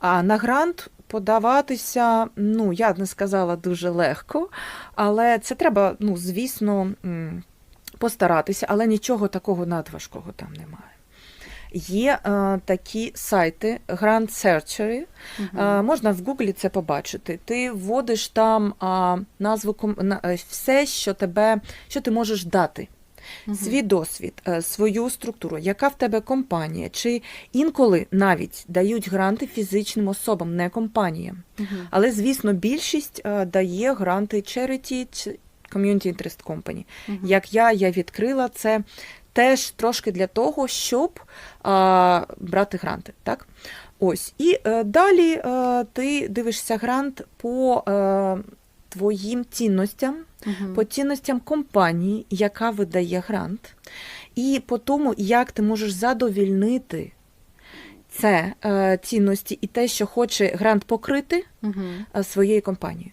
А на грант подаватися, ну я б не сказала дуже легко, але це треба, ну, звісно, постаратися, але нічого такого надважкого там немає. Є е, такі сайти Grant Searchery, е, можна в Гуглі це побачити. Ти вводиш там а, назву на- е, все, що тебе, що ти можеш дати. Свій досвід, е, свою структуру, яка в тебе компанія, чи інколи навіть дають гранти фізичним особам, не компаніям. Але, звісно, більшість е, дає гранти charity чи community interest company. Як я, я відкрила це теж трошки для того, щоб а, брати гранти. Так? Ось. І е, далі е, ти дивишся грант по е, твоїм цінностям, по цінностям компанії, яка видає грант, і по тому, як ти можеш задовільнити це е, цінності і те, що хоче грант покрити е, своєю компанією.